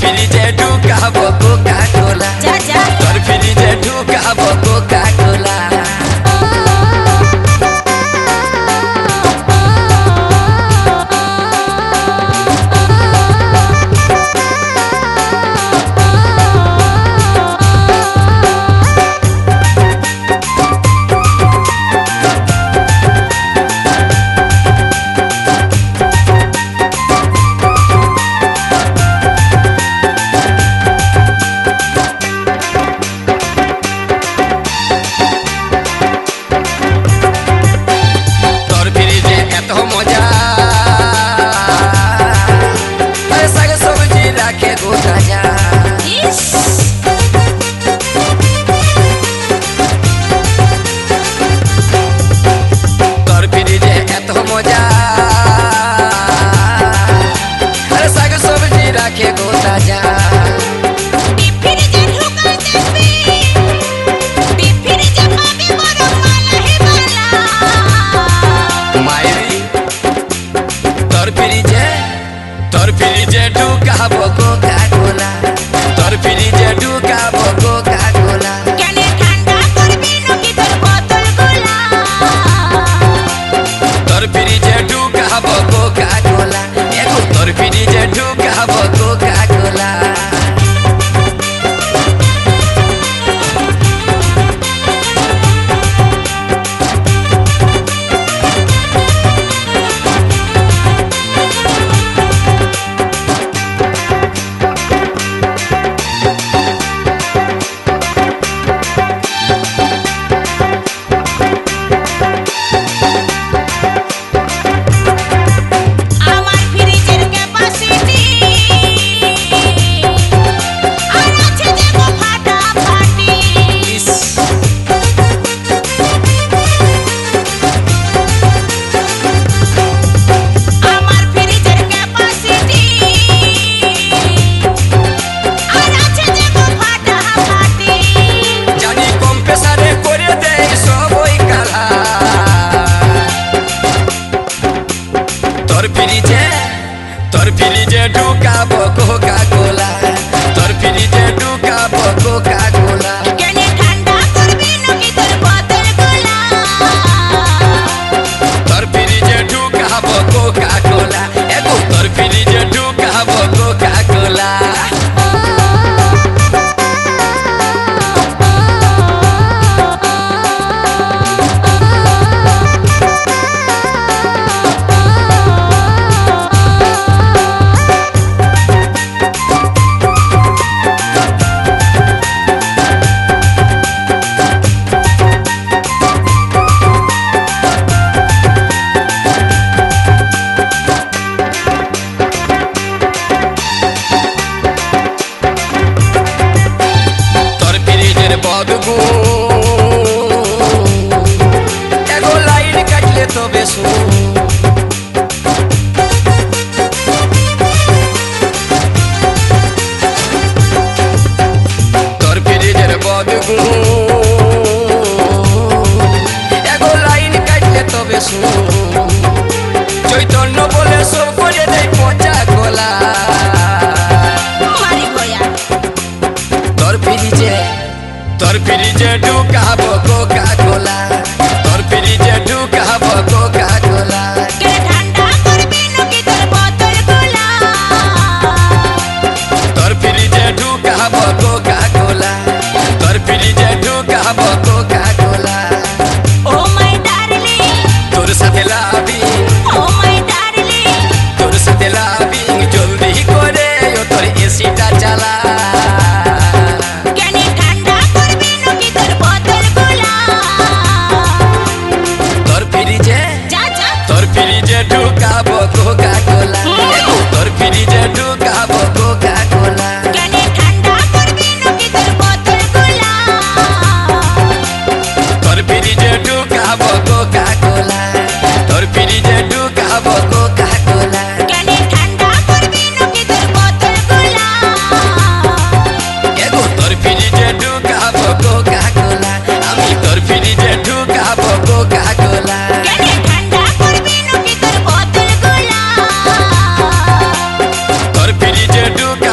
পিলিতে ঢুকাবো Coca কোলা সাজা তোর ফিরিজে তোর ফিরিজে ঢুকাবো কোথায় কাটলে তবে সুর তোর ফিরিজের বদগুণ এগো লাইন কাটলে তবে সুর চৈতন্য বলে সব করে দেয় পচা গলা তোর ফিরিজে ঢুকাবো কোকা কোলা Billy Jean